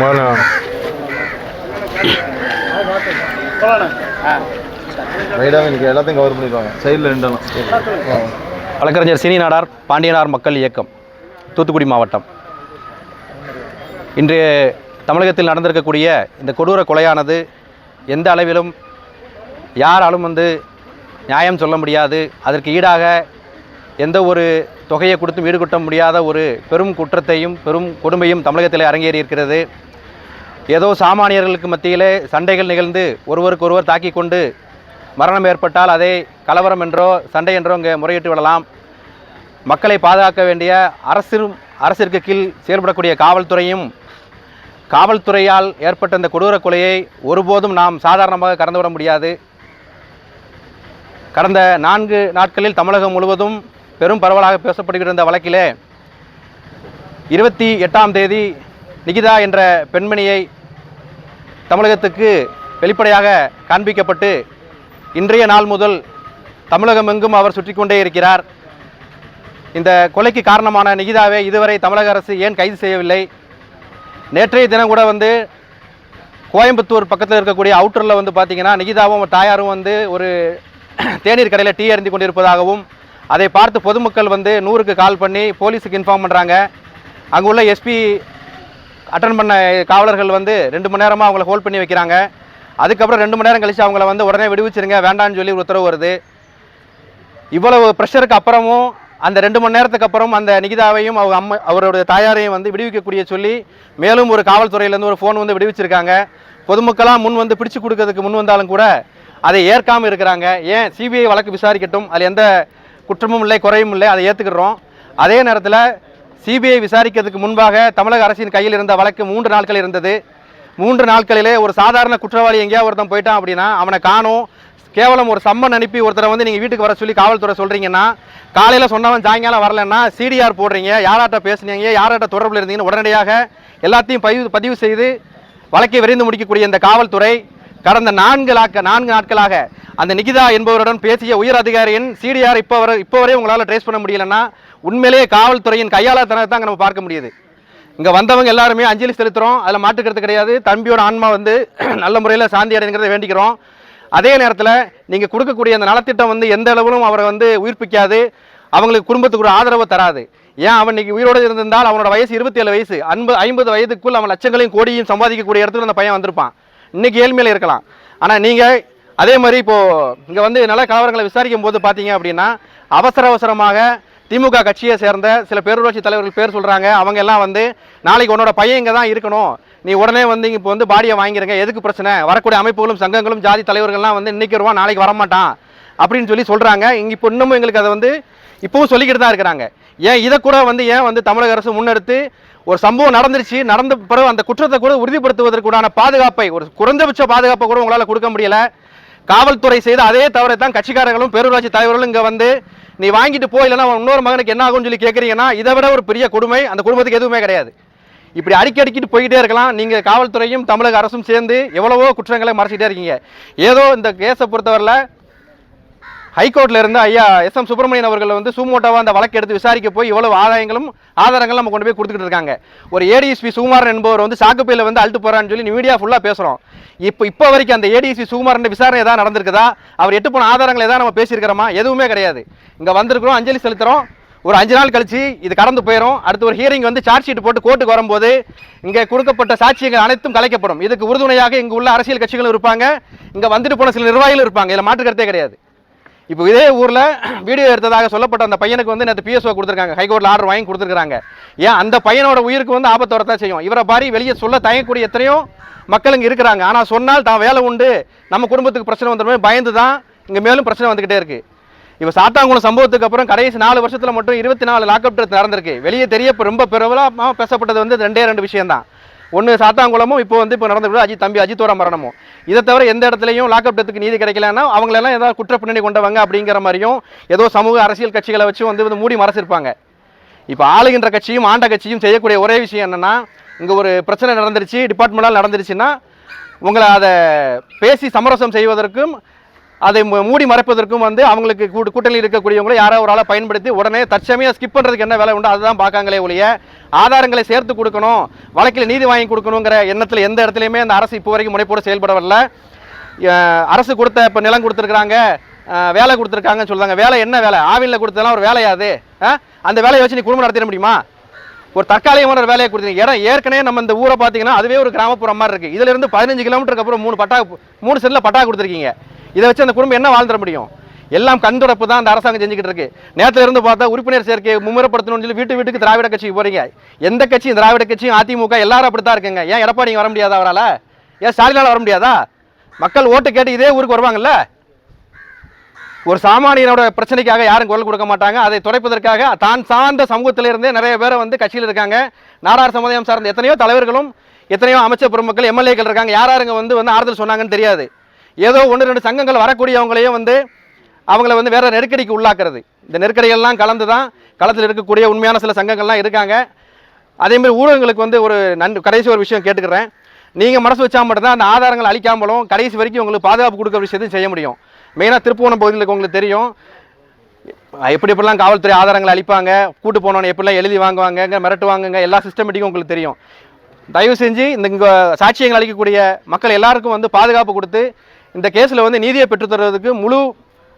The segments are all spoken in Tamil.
முதல்ல ரைடாக இன்னைக்கு எல்லாத்தையும் கவர் பண்ணிடுவாங்க. சைடில் ரெண்டெல்லாம் வழக்கறிஞர் சினி நாடார் பாண்டியனார் மக்கள் இயக்கம் தூத்துக்குடி மாவட்டம். இன்று தமிழகத்தில் நடந்திருக்கக்கூடிய இந்த கொடூர கொலையானது எந்த அளவிலும் யாராலும் வந்து நியாயம் சொல்ல முடியாது. அதற்கு ஈடாக எந்த ஒரு தொகையை கொடுத்தும் ஈடுகட்ட முடியாத ஒரு பெரும் குற்றத்தையும் பெரும் கொடுமையும் தமிழகத்தில் அரங்கேறி இருக்கிறது ஏதோ சாமானியர்களுக்கு மத்தியிலே சண்டைகள் நிகழ்ந்து ஒருவருக்கொருவர் தாக்கி கொண்டு மரணம் ஏற்பட்டால் அதை கலவரம் என்றோ சண்டை என்றோ இங்கே முறையிட்டு விடலாம். மக்களை பாதுகாக்க வேண்டிய அரசும் அரசிற்கு கீழ் செயல்படக்கூடிய காவல்துறையும் காவல்துறையால் ஏற்பட்ட இந்த கொடூர கொலையை ஒருபோதும் நாம் சாதாரணமாக கடந்துவிட முடியாது. கடந்த நான்கு நாட்களில் தமிழகம் முழுவதும் பெரும் பரவலாக பேசப்படுகிற இந்த வழக்கிலே இருபத்தி எட்டாம் தேதி நிகிதா என்ற பெண்மணியை தமிழகத்துக்கு வெளிப்படையாக காண்பிக்கப்பட்டு இன்றைய நாள் முதல் தமிழகம் எங்கும் அவர் சுற்றி கொண்டே இருக்கிறார். இந்த கொலைக்கு காரணமான நிகிதாவை இதுவரை தமிழக அரசு ஏன் கைது செய்யவில்லை? நேற்றைய தினம் கூட வந்து கோயம்புத்தூர் பக்கத்தில் இருக்கக்கூடிய அவுட்டரில் வந்து பார்த்திங்கன்னா நிகிதாவும் தாயாரும் வந்து ஒரு தேநீர் கடையில் டீ அறிந்து கொண்டிருப்பதாகவும் அதை பார்த்து பொதுமக்கள் வந்து நூறுக்கு கால் பண்ணி போலீஸுக்கு இன்ஃபார்ம் பண்ணுறாங்க அங்கே உள்ள எஸ்பி அட்டன் பண்ண காவலர்கள் வந்து ரெண்டு மணி நேரமாக அவங்கள ஹோல்ட் பண்ணி வைக்கிறாங்க. அதுக்கப்புறம் ரெண்டு மணி நேரம் கழிச்சு அவங்கள வந்து உடனே விடுவிச்சிருங்க வேண்டாம்னு சொல்லி உத்தரவு வருது. இவ்வளவு ப்ரெஷருக்கு அப்புறமும் அந்த ரெண்டு மணி நேரத்துக்கு அப்புறம் அந்த நிகிதாவையும் அவங்க அம்மா அவருடைய தாயாரையும் வந்து விடுவிக்கக்கூடிய சொல்லி மேலும் ஒரு காவல்துறையிலேருந்து ஒரு ஃபோன் வந்து விடுவிச்சிருக்காங்க. பொதுமக்களாக முன் வந்து பிடிச்சு கொடுக்கறதுக்கு முன் வந்தாலும் கூட அதை ஏற்காமல் இருக்கிறாங்க. ஏன்? சிபிஐ வழக்கு விசாரிக்கட்டும். அதில் எந்த குற்றமும் இல்லை குறையும் இல்லை. அதை ஏற்றுக்கிறோம் அதே நேரத்தில் சிபிஐ விசாரிக்கிறதுக்கு முன்பாக தமிழக அரசின் கையில் இருந்த வழக்கு மூன்று நாட்கள் இருந்தது. மூன்று நாட்களிலே ஒரு சாதாரண குற்றவாளி எங்கேயா ஒருத்தன் போயிட்டான் அப்படின்னா அவனை காணும். கேவலம் ஒரு சம்மன் அனுப்பி ஒருத்தரை வந்து நீங்கள் வீட்டுக்கு வர சொல்லி காவல்துறை சொல்கிறீங்கன்னா காலையில் சொன்னவன் சாயங்காலம் வரலன்னா சிடிஆர் போடுறீங்க யாராட்ட பேசுனீங்க யாராட்ட தொடர்பில் இருந்தீங்கன்னு உடனடியாக எல்லாத்தையும் பதிவு பதிவு செய்து வழக்கை விரைந்து முடிக்கக்கூடிய இந்த காவல்துறை கடந்த நான்கு நாட்க நான்கு நாட்களாக அந்த நிகிதா என்பவருடன் பேசிய உயர் அதிகாரியின் சிடிஆர் இப்போ வரை இப்போ வரை உங்களால் ட்ரேஸ் பண்ண முடியலன்னா உண்மையிலேயே காவல்துறையின் கையாளத்தனத்தை தான் நம்ம பார்க்க முடியுது. இங்கே வந்தவங்க எல்லாருமே அஞ்சலி செலுத்துகிறோம் அதில் மாட்டுக்கிறது கிடையாது. தம்பியோட ஆன்மா வந்து நல்ல முறையில் சாந்தி அடைங்கிறத வேண்டிக்கிறோம். அதே நேரத்தில் நீங்கள் கொடுக்கக்கூடிய அந்த நலத்திட்டம் வந்து எந்த அளவிலும் அவரை வந்து உயிர்ப்பிக்காது. அவங்களுக்கு குடும்பத்துக்கு ஒரு ஆதரவு தராது. ஏன் அவன் இன்னைக்கு உயிரோடு இருந்திருந்தால் அவனோட வயசு இருபத்தி ஏழு வயசு அன்பு ஐம்பது வயதுக்குள் அவன் லட்சங்களையும் கோடியும் சம்பாதிக்கக்கூடிய இடத்துல அந்த பையன் வந்திருப்பான். இன்றைக்கி ஏழ்மையில் இருக்கலாம். ஆனால் நீங்கள் அதே மாதிரி இப்போது இங்கே வந்து நல்ல கலவரங்களை விசாரிக்கும் போது பார்த்தீங்க அப்படின்னா அவசர அவசரமாக திமுக கட்சியை சேர்ந்த சில பேரூராட்சி தலைவர்கள் பேர் சொல்கிறாங்க அவங்க எல்லாம் வந்து நாளைக்கு உன்னோட பையன் இங்கே தான் இருக்கணும். நீ உடனே வந்து இப்போ வந்து பாடியை வாங்கிருங்க. எதுக்கு பிரச்சனை? வரக்கூடிய அமைப்புகளும் சங்கங்களும் ஜாதி தலைவர்கள்லாம் வந்து இன்னைக்கு வருவான் நாளைக்கு வரமாட்டான். அப்படின்னு சொல்லி சொல்கிறாங்க இங்கே இப்போ இன்னமும் எங்களுக்கு அதை வந்து இப்போவும் சொல்லிக்கிட்டு தான் இருக்கிறாங்க. ஏன் இதை கூட வந்து ஏன் வந்து தமிழக அரசு முன்னெடுத்து ஒரு சம்பவம் நடந்துருச்சு நடந்த பிறகு அந்த குற்றத்தை கூட உறுதிப்படுத்துவதற்குடான பாதுகாப்பை ஒரு குறைந்தபட்ச பாதுகாப்பை கூட உங்களால் கொடுக்க முடியல. காவல்துறை செய்த அதே தவறை தான் கட்சிக்காரர்களும் பேரூராட்சி தலைவர்களும் இங்கே வந்து நீ வாங்கிட்டு போய் இல்லைன்னா இன்னொரு மகனுக்கு என்ன ஆகும்னு சொல்லி கேட்குறீங்கன்னா இதை விட ஒரு பெரிய கொடுமை அந்த குடும்பத்துக்கு எதுவுமே கிடையாது. இப்படி அடிக்க அடிக்கிட்டு போய்கிட்டே இருக்கலாம். நீங்கள் காவல்துறையும் தமிழக அரசும் சேர்ந்து எவ்வளவோ குற்றங்களை மறைச்சிட்டே இருக்கீங்க. ஏதோ இந்த கேஸை பொறுத்தவரையில் ஹைகோர்ட்ல இருந்து ஐயா எஸ் எம் சுப்பிரமணியன் அவர்கள் வந்து சுமோட்டோவா அந்த வழக்கு எடுத்து விசாரிக்க போய் இவ்வளவு ஆதாயங்களும் ஆதாரங்களும் நம்ம கொண்டு போய் கொடுத்துட்டு இருக்காங்க. ஒரு ஏடிஎஸ்பி சுகுமாரன் என்பவர் வந்து சாக்குப்பையில் வந்து அழுத்து போறான்னு சொல்லி மீடியா ஃபுல்லாக பேசுகிறோம் இப்போ இப்போ வரைக்கும் அந்த ஏடிஎஸ்பி சுகுமாரன் விசாரணை ஏதாவது நடந்திருக்குதா? அவர் எட்டு போன ஆதாரங்கள் ஏதாவது நம்ம பேசியிருக்கிறோமா? எதுவுமே கிடையாது. இங்கே வந்திருக்கிறோம் அஞ்சலி செலுத்துறோம். ஒரு அஞ்சு நாள் கழிச்சு இது கடந்து போயிடும் அடுத்து ஒரு ஹியரிங் வந்து சார்ஜ் ஷீட் போட்டு கோர்ட்டுக்கு வரும்போது இங்கே கொடுக்கப்பட்ட சாட்சியங்கள் அனைத்தும் கலைக்கப்படும். இதுக்கு உறுதுணையாக இங்கே உள்ள அரசியல் கட்சிகளும் இருப்பாங்க. இங்கே வந்துட்டு போன சில நிர்வாகிகளும் இருப்பாங்க. இதில் மாற்று கருத்தே கிடையாது. இப்போ இதே ஊரில் வீடியோ எடுத்ததாக சொல்லப்பட்ட அந்த பையனுக்கு வந்து நேற்று பிஎஸ்ஓ கொடுத்துருக்காங்க. ஹைகோர்ட்டில் ஆர்டர் வாங்கி கொடுத்துருக்காங்க ஏன் அந்த பையனோட உயிருக்கு வந்து ஆபத்து வரத்தான் செய்யும்? இவரை பாரி வெளியே சொல்ல தயங்கக்கூடிய எத்தனையோ மக்கள் இங்கே இருக்கிறாங்க. ஆனால் சொன்னால் தான் வேலை உண்டு. நம்ம குடும்பத்துக்கு பிரச்சனை வந்துடுமே பயந்து தான் இங்கே மேலும் பிரச்சனை வந்துக்கிட்டே இருக்குது இப்போ சாத்தாங்குளம் சம்பவத்துக்கு அப்புறம் கடைசி நாலு வருஷத்தில் மட்டும் இருபத்தி நாலு லாக்அப் நடந்திருக்கு. வெளியே தெரிய இப்போ ரொம்ப பிரபலமாக பேசப்பட்டது வந்து ரெண்டே ரெண்டு விஷயம் தான் ஒன்று சாத்தாங்குளமும் இப்போ வந்து இப்போ நடந்து அஜித் தம்பி அஜித்தோட மரணமும். இதை தவிர எந்த இடத்துலையும் லாக்அப் டெத்துக்கு நீதி கிடைக்கலன்னா அவங்களெல்லாம் ஏதாவது குற்ற பின்னணி கொண்டவங்க அப்படிங்கிற மாதிரியும் ஏதோ சமூக அரசியல் கட்சிகளை வச்சு வந்து வந்து மூடி மறைச்சிருப்பாங்க. இப்போ ஆளுகின்ற கட்சியும் ஆண்ட கட்சியும் செய்யக்கூடிய ஒரே விஷயம் என்னென்னா இங்கே ஒரு பிரச்சனை நடந்துருச்சு டிபார்ட்மெண்டால் நடந்துருச்சுன்னா உங்களை அதை பேசி சமரசம் செய்வதற்கும் அதை மூடி மறைப்பதற்கும் வந்து அவங்களுக்கு கூட்டு கூட்டணியில் இருக்கக்கூடியவங்களை யாரோ ஒரு ஆளை பயன்படுத்தி உடனே தற்சமயம் ஸ்கிப் பண்ணுறதுக்கு என்ன வேலை உண்டோ அதுதான் பார்க்காங்களே ஒழிய ஆதாரங்களை சேர்த்து கொடுக்கணும் வழக்கில் நீதி வாங்கி கொடுக்கணுங்கிற எண்ணத்தில் எந்த இடத்துலையுமே அந்த அரசு இப்போ வரைக்கும் முனைப்போடு செயல்பட அரசு கொடுத்த இப்போ நிலம் கொடுத்துருக்குறாங்க வேலை கொடுத்துருக்காங்கன்னு சொல்லுவாங்க வேலை என்ன வேலை? ஆவினில் கொடுத்ததெல்லாம் ஒரு வேலையாது அந்த வேலையை வச்சு நீ குடும்பம் நடத்திட முடியுமா? ஒரு தற்காலிகமான ஒரு வேலையை கொடுத்தீங்க. இடம் ஏற்கனவே நம்ம இந்த ஊரை பார்த்தீங்கன்னா அதுவே ஒரு கிராமப்புறம் மாதிரி இருக்குது இதிலிருந்து பதினஞ்சு கிலோமீட்டருக்கு அப்புறம் மூணு பட்டா மூணு செல்லில் பட்டா கொடுத்துருக்கீங்க. இதை வச்சு அந்த குடும்பம் என்ன வாழ்ந்துட முடியும்? எல்லாம் கண்துடப்பு தான் அந்த அரசாங்கம் செஞ்சுக்கிட்டு இருக்கு. நேரத்தில் இருந்து பார்த்தா உறுப்பினர் சேர்க்கையை மும்முறைப்படுத்தணும்னு சொல்லி வீட்டு வீட்டுக்கு திராவிட கட்சிக்கு போறீங்க. எந்த கட்சியும் திராவிட கட்சியும் அதிமுக எல்லாரும் அப்படித்தான் இருக்குங்க. ஏன் எடப்பாடி வர முடியாதா அவரால்? ஏன் ஸ்டாலினால் வர முடியாதா? மக்கள் ஓட்டு கேட்டு இதே ஊருக்கு வருவாங்கல்ல? ஒரு சாமானியனோட பிரச்சனைக்காக யாரும் குரல் கொடுக்க மாட்டாங்க. அதை துடைப்பதற்காக தான் சார்ந்த சமூகத்திலிருந்தே நிறைய பேரை வந்து கட்சியில் இருக்காங்க. நாடார் சமுதாயம் சார்ந்த எத்தனையோ தலைவர்களும் எத்தனையோ அமைச்சர் பெருமக்கள் எம்எல்ஏக்கள் இருக்காங்க. யார் வந்து வந்து ஆறுதல் சொன்னாங்கன்னு தெரியாது. ஏதோ ஒன்று ரெண்டு சங்கங்கள் வரக்கூடியவங்களையும் வந்து அவங்கள வந்து வேறு நெருக்கடிக்கு உள்ளாக்குறது. இந்த நெருக்கடிகள்லாம் கலந்து தான் களத்தில் இருக்கக்கூடிய உண்மையான சில சங்கங்கள்லாம் இருக்காங்க. அதேமாதிரி ஊடகங்களுக்கு வந்து ஒரு நன் கடைசி ஒரு விஷயம் கேட்டுக்கிறேன். நீங்கள் மனசு வச்சா மட்டும்தான் அந்த ஆதாரங்கள் அழிக்காமலும் கடைசி வரைக்கும் உங்களுக்கு பாதுகாப்பு கொடுக்குற விஷயத்தையும் செய்ய முடியும். மெயினாக திருப்புவனம் பகுதியில் உங்களுக்கு தெரியும். எப்படி எப்படிலாம் காவல்துறை ஆதாரங்களை அளிப்பாங்க கூட்டு போனோன்னு எப்படிலாம் எழுதி வாங்குவாங்க மிரட்டுவாங்கங்க எல்லா சிஸ்டமேட்டிக்கும் உங்களுக்கு தெரியும். தயவு செஞ்சு இந்த இங்கே சாட்சியங்கள் அளிக்கக்கூடிய மக்கள் எல்லாருக்கும் வந்து பாதுகாப்பு கொடுத்து இந்த கேஸில் வந்து நீதியை பெற்றுத் தருவதற்கு முழு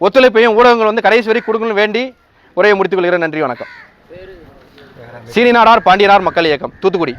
ஒத்துழைப்பையும் ஊடகங்கள் வந்து கடைசி வரை கொடுக்கணும்னு வேண்டி உரையை முடித்துக் கொள்கிறேன். நன்றி வணக்கம். சீனிநாடார் பாண்டியனார் மக்கள் இயக்கம் தூத்துக்குடி.